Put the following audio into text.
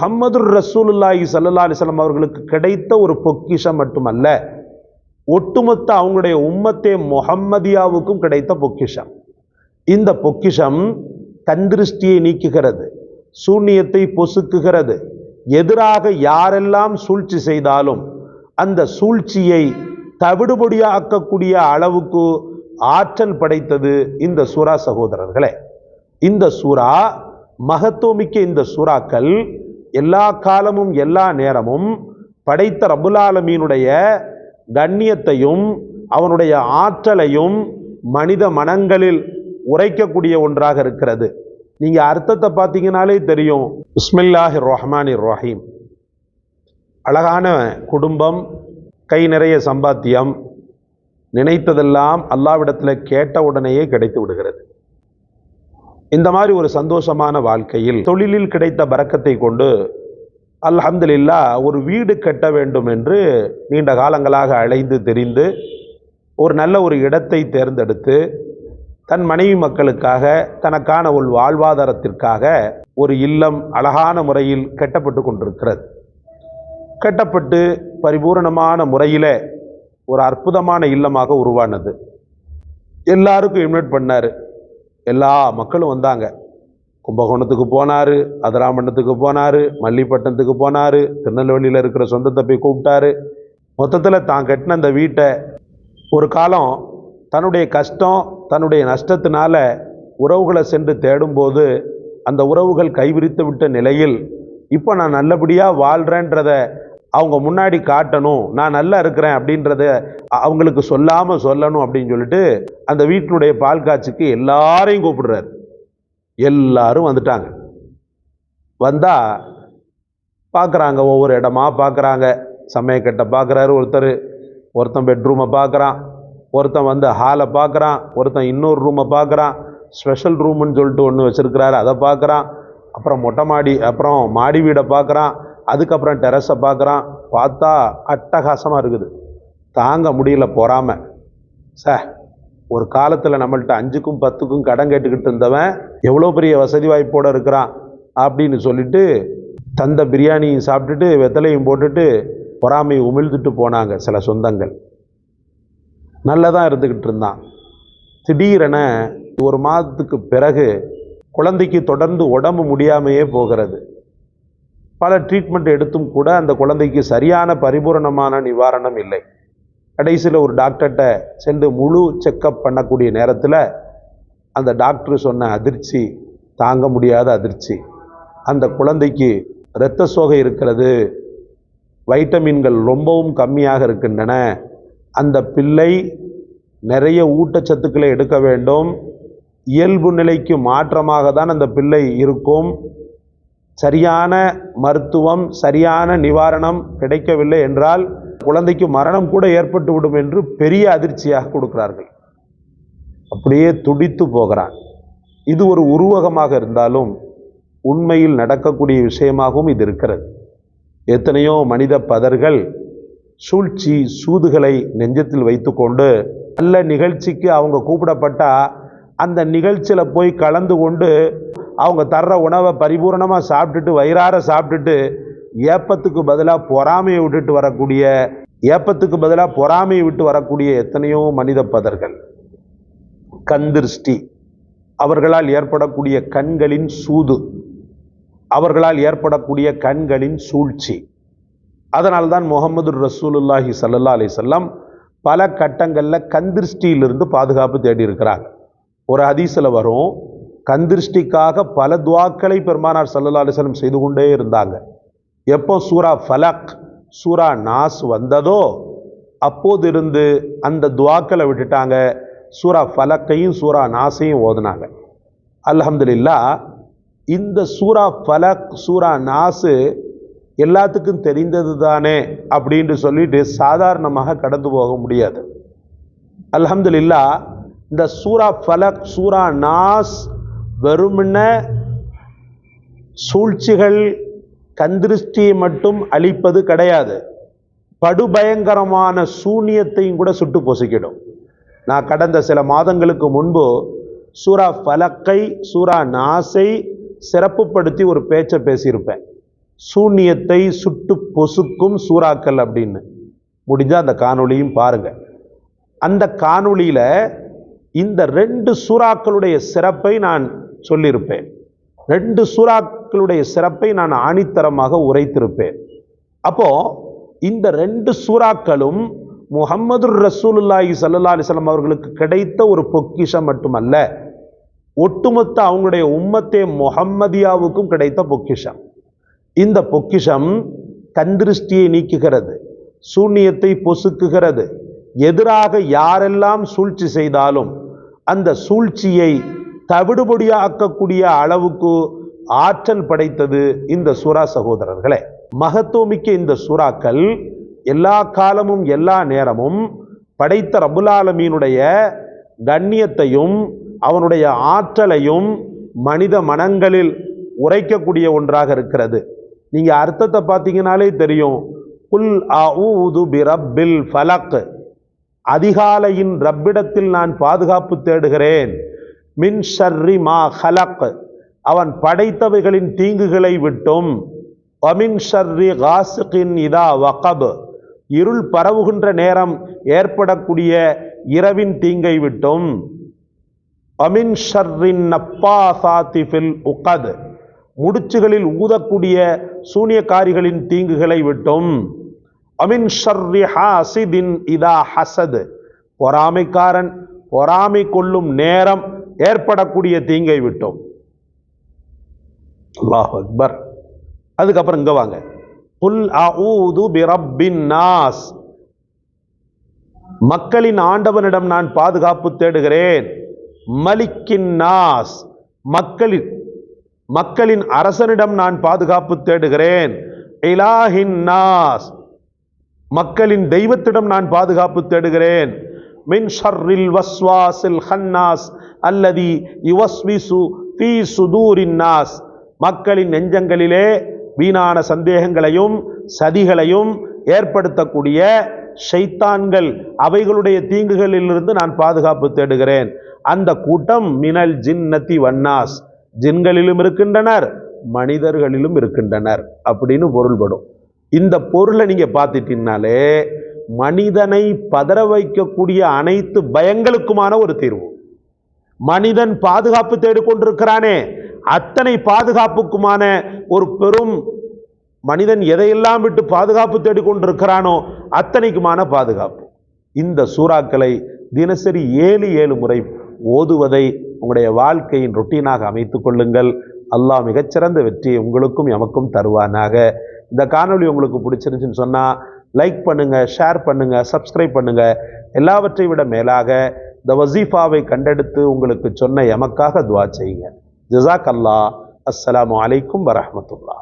ஹம்மதுர் ரசூலுல்லாஹி சல்லா அலிஸ்லாம் அவர்களுக்கு கிடைத்த ஒரு பொக்கிஷம் மட்டுமல்ல ஒட்டுமொத்த அவங்களுடைய உம்மத்தே முகம்மதியாவுக்கும் கிடைத்த பொக்கிஷம். இந்த பொக்கிஷம் கந்திருஷ்டியை நீக்குகிறது சூன்யத்தை பொசுக்குகிறது. எதிராக யாரெல்லாம் சூழ்ச்சி செய்தாலும் அந்த சூழ்ச்சியை தவிடுபொடியாக்கக்கூடிய அளவுக்கு ஆற்றல் படைத்தது இந்த சூரா சகோதரர்களே. இந்த சூரா மகத்துவமிக்க இந்த சூறாக்கள் எல்லா காலமும் எல்லா நேரமும் படைத்த ரபுலாலமீனுடைய கண்ணியத்தையும் அவனுடைய ஆற்றலையும் மனித மனங்களில் உரைக்கக்கூடிய ஒன்றாக இருக்கிறது. நீங்கள் அர்த்தத்தை பார்த்தீங்கனாலே தெரியும். பிஸ்மில்லாஹி ரஹ்மான் ரஹீம் அழகான குடும்பம் கை நிறைய சம்பாத்தியம் நினைத்ததெல்லாம் அல்லாவிடத்தில் கேட்ட உடனேயே கிடைத்து விடுகிறது. இந்த மாதிரி ஒரு சந்தோஷமான வாழ்க்கையில் தொழிலில் கிடைத்த பறக்கத்தை கொண்டு அல்ஹம்துலில்லா ஒரு வீடு கட்ட வேண்டும் என்று நீண்ட காலங்களாக அலைந்து தெரிந்து ஒரு நல்ல ஒரு இடத்தை தேர்ந்தெடுத்து தன் மனைவி மக்களுக்காக தனக்கான ஒரு வாழ்வாதாரத்திற்காக ஒரு இல்லம் அழகான முறையில் கட்டப்பட்டு கொண்டிருக்கிறது. கட்டப்பட்டு பரிபூரணமான முறையில் ஒரு அற்புதமான இல்லமாக உருவானது. எல்லாருக்கும் இன்வைட் பண்ணார். எல்லா மக்களும் வந்தாங்க. கும்பகோணத்துக்கு போனார் அதராமண்டத்துக்கு போனார் மல்லிப்பட்டினத்துக்கு போனார் திருநெல்வேலியில் இருக்கிற சொந்தத்தை போய் கூப்பிட்டாரு. மொத்தத்தில் தான் கட்டின அந்த வீட்டை ஒரு காலம் தன்னுடைய கஷ்டம் தன்னுடைய நஷ்டத்தினால உறவுகளை சென்று தேடும்போது அந்த உறவுகள் கைவிரித்து விட்ட நிலையில் இப்போ நான் நல்லபடியாக வாழ்கிறேன்றதை அவங்க முன்னாடி காட்டணும் நான் நல்லா இருக்கிறேன் அப்படின்றத அவங்களுக்கு சொல்லாமல் சொல்லணும் அப்படின்னு சொல்லிட்டு அந்த வீட்டினுடைய பால் காட்சிக்கு எல்லாரையும் கூப்பிடுறாரு. எல்லாரும் வந்துட்டாங்க. வந்தால் பார்க்குறாங்க ஒவ்வொரு இடமா பார்க்குறாங்க சமயக்கட்டை பார்க்குறாரு ஒருத்தர். ஒருத்தன் பெட்ரூமை பார்க்குறான் ஒருத்தன் வந்து ஹாலை பார்க்குறான் ஒருத்தன் இன்னொரு ரூமை பார்க்குறான் ஸ்பெஷல் ரூம்னு சொல்லிட்டு ஒன்று வச்சுருக்கிறாரு அதை பார்க்குறான் அப்புறம் மொட்டை மாடி அப்புறம் மாடி வீடை பார்க்குறான் அதுக்கப்புறம் டெரஸை பார்க்குறான். பார்த்தா அட்டகாசமாக இருக்குது. தாங்க முடியல பொறாம. சே ஒரு காலத்தில் நம்மள்ட்ட அஞ்சுக்கும் பத்துக்கும் கடன் கேட்டுக்கிட்டு இருந்தவன் எவ்வளோ பெரிய வசதி வாய்ப்போடு இருக்கிறான் அப்படின்னு சொல்லிட்டு தந்த பிரியாணியும் சாப்பிட்டுட்டு வெத்தலையும் போட்டுட்டு பொறாமையை உமிழ்ந்துட்டு போனாங்க சில சொந்தங்கள். நல்லதாக இருந்துக்கிட்டு இருந்தான். திடீரென ஒரு மாதத்துக்கு பிறகு குழந்தைக்கு தொடர்ந்து உடம்பு முடியாமையே போகிறது. பல ட்ரீட்மெண்ட் எடுத்தும் கூட அந்த குழந்தைக்கு சரியான பரிபூரணமான நிவாரணம் இல்லை. கடைசியில் ஒரு டாக்டர்கிட்ட சென்று முழு செக்கப் பண்ணக்கூடிய நேரத்தில் அந்த டாக்டர் சொன்ன அதிர்ச்சி தாங்க முடியாத அதிர்ச்சி. அந்த குழந்தைக்கு இரத்த சோகை இருக்கிறது வைட்டமின்கள் ரொம்பவும் கம்மியாக இருக்கின்றன அந்த பிள்ளை நிறைய ஊட்டச்சத்துக்களை எடுக்க வேண்டும் இயல்பு நிலைக்கு மாற்றமாக தான் அந்த பிள்ளை இருக்கும் சரியான மருத்துவம் சரியான நிவாரணம் கிடைக்கவில்லை என்றால் குழந்தைக்கு மரணம் கூட ஏற்பட்டு விடும் என்று பெரிய அதிர்ச்சியாக கொடுக்கிறார்கள். அப்படியே துடித்து போகிறான். இது ஒரு உருவகமாக இருந்தாலும் உண்மையில் நடக்கக்கூடிய விஷயமாகவும் இது இருக்கிறது. எத்தனையோ மனித பதர்கள் சூழ்ச்சி சூதுகளை நெஞ்சத்தில் வைத்துக்கொண்டு நல்ல நிகழ்ச்சிக்கு அவங்க கூப்பிடப்பட்டா அந்த நிகழ்ச்சியில் போய் கலந்து கொண்டு அவங்க தர்ற உணவை பரிபூரணமாக சாப்பிட்டுட்டு வயிறார சாப்பிட்டுட்டு ஏப்பத்துக்கு பதிலாக பொறாமையை விட்டுட்டு வரக்கூடிய ஏப்பத்துக்கு பதிலாக பொறாமையை விட்டு வரக்கூடிய எத்தனையோ மனித பதர்கள். கந்திருஷ்டி அவர்களால் ஏற்படக்கூடிய கண்களின் சூது. அவர்களால் ஏற்படக்கூடிய கண்களின் சூழ்ச்சி. அதனால்தான் முகமது ரசூலுல்லாஹி சல்லா அலி சொல்லம் பல கட்டங்களில் கந்திருஷ்டியிலிருந்து பாதுகாப்பு தேடி இருக்கிறார் ஒரு ஹதீஸில் வரும் கந்திருஷ்டிக்காக பல துவாக்களை பெருமானார் ஸல்லல்லாஹு அலைஹி செய்து கொண்டே இருந்தாங்க. எப்போ சூரா ஃபலக் சூரா நாஸ் வந்ததோ அப்போது இருந்து அந்த துவாக்களை விட்டுட்டாங்க. சூரா ஃபலக்கையும் சூரா நாஸையும் ஓதுனாங்க. அலமதுல்லா இந்த சூரா ஃபலக் சூரா நாசு எல்லாத்துக்கும் தெரிந்தது தானே அப்படின்ட்டு சொல்லிட்டு சாதாரணமாக கடந்து போக முடியாது. அலமதுல்லா இந்த சூரா ஃபலக் சூரா நாஸ் வெறுமன சூழ்ச்சிகள் கந்திருஷ்டியை மட்டும் அழிப்பது கிடையாது. படுபயங்கரமான சூனியத்தையும் கூட சுட்டு பொசுக்கிடும். நான் கடந்த சில மாதங்களுக்கு முன்பு சூரா ஃபலக்கை சூரா நாசை சிறப்புப்படுத்தி ஒரு பேச்சை பேசியிருப்பேன். சூனியத்தை சுட்டு பொசுக்கும் சூறாக்கள் அப்படின்னு. முடிஞ்சால் அந்த காணொளியும் பாருங்கள் அந்த காணொளியில் இந்த ரெண்டு சூறாக்களுடைய சிறப்பை நான் சொல்லியிருப்பேன். ரெண்டு சூறாக்களுடைய சிறப்பை நான் ஆணித்தரமாக உரைத்திருப்பேன். அப்போ இந்த ரெண்டு சூறாக்களும் முகமது ரசூலுல்லாஹி சல்லா அலிஸ்லாம் அவர்களுக்கு கிடைத்த ஒரு பொக்கிஷம் மட்டுமல்ல ஒட்டுமொத்த அவங்களுடைய உம்மத்தே முகம்மதியாவுக்கும் கிடைத்த பொக்கிஷம். இந்த பொக்கிஷம் கந்திருஷ்டியை நீக்குகிறது சூன்யத்தை பொசுக்குகிறது எதிராக யாரெல்லாம் சூழ்ச்சி செய்தாலும் அந்த சூழ்ச்சியை தவிடுபடியாக்கக்கூடிய அளவுக்கு ஆற்றல் படைத்தது இந்த சுறா சகோதரர்களே. மகத்துவமிக்க இந்த சூறாக்கள் எல்லா காலமும் எல்லா நேரமும் படைத்த ரபுலாலமீனுடைய கண்ணியத்தையும் அவனுடைய ஆற்றலையும் மனித மனங்களில் உரைக்கக்கூடிய ஒன்றாக இருக்கிறது. நீங்கள் அர்த்தத்தை பார்த்தீங்கனாலே தெரியும். குல் அஊது பிரப்பில் ஃபலக். அதிகாலையின் ரப்பிடத்தில் நான் பாதுகாப்பு தேடுகிறேன். மின் ஷர்ரி மா ஹலக். அவன் படைத்தவைகளின் தீங்குகளை விட்டும். அமின் ஷர்ரி காசுகின் இதா வகப். இருள் பரவுகின்ற நேரம் ஏற்படக்கூடிய இரவின் தீங்கை விட்டும். அமின் ஷர்ரின் நப்பா சாத்திஃபில் உகத். முடிச்சுகளில் ஊதக்கூடிய சூனியக்காரிகளின் தீங்குகளை விட்டும். அமின் ஷர்ரி ஹாசிதின் இதா ஹசத். பொறாமைக்காரன் பொறாமை கொள்ளும் நேரம் ஏற்படக்கூடிய தீங்கை விட்டோம். அல்லாஹ் அக்பர். அதுக்கப்புறம் இங்க வாங்க. புல் அஊது பிரப்பின் நாஸ். மக்களின் ஆண்டவனிடம் நான் பாதுகாப்பு தேடுகிறேன். மலிக்கின் நாஸ். மக்களின் மக்களின் அரசனிடம் நான் பாதுகாப்பு தேடுகிறேன். இலாஹின் நாஸ். மக்களின் தெய்வத்திடம் நான் பாதுகாப்பு தேடுகிறேன். மின் ஷர்ரில் வஸ்வாசில் ஹன்னாஸ். அல்லது யுவஸ்விசு ஃபீ சுதூரின் நாஸ். மக்களின் நெஞ்சங்களிலே வீணான சந்தேகங்களையும் சதிகளையும் ஏற்படுத்தக்கூடிய ஷைத்தான்கள் அவைகளுடைய தீங்குகளிலிருந்து நான் பாதுகாப்பு தேடுகிறேன். அந்த கூட்டம் மினல் ஜின்னதி வன்னாஸ். ஜின்களிலும் இருக்கின்றனர் மனிதர்களிலும் இருக்கின்றனர் அப்படின்னு பொருள்படும். இந்த பொருளை நீங்கள் பார்த்துட்டீங்கனாலே மனிதனை பதற வைக்கக்கூடிய அனைத்து பயங்களுக்குமான ஒரு தீர்வு. மனிதன் பாதுகாப்பு தேடிக்கொண்டிருக்கிறானே. அத்தனை பாதுகாப்புக்குமான ஒரு பெரும் மனிதன் எதையெல்லாம் விட்டு பாதுகாப்பு தேடிக்கொண்டிருக்கிறானோ அத்தனைக்குமான பாதுகாப்பு. இந்த சூறாக்களை தினசரி ஏழு ஏழு முறை ஓதுவதை உங்களுடைய வாழ்க்கையின் ரொட்டீனாக அமைத்து கொள்ளுங்கள். அல்லாஹ் மிகச்சிறந்த வெற்றியை உங்களுக்கும் எமக்கும் தருவானாக. இந்த காணொளி உங்களுக்கு பிடிச்சிருந்துச்சுன்னு சொன்னால் லைக் பண்ணுங்கள் ஷேர் பண்ணுங்கள் சப்ஸ்கிரைப் பண்ணுங்கள் எல்லாவற்றை விட மேலாக இந்த வசீஃபாவை கண்டெடுத்து உங்களுக்கு சொன்ன எமக்காக துவா செய்யுங்க. ஜசாக் அல்லாஹ் அஸ்லாம் வலைக்கும் வரமத்துல்லா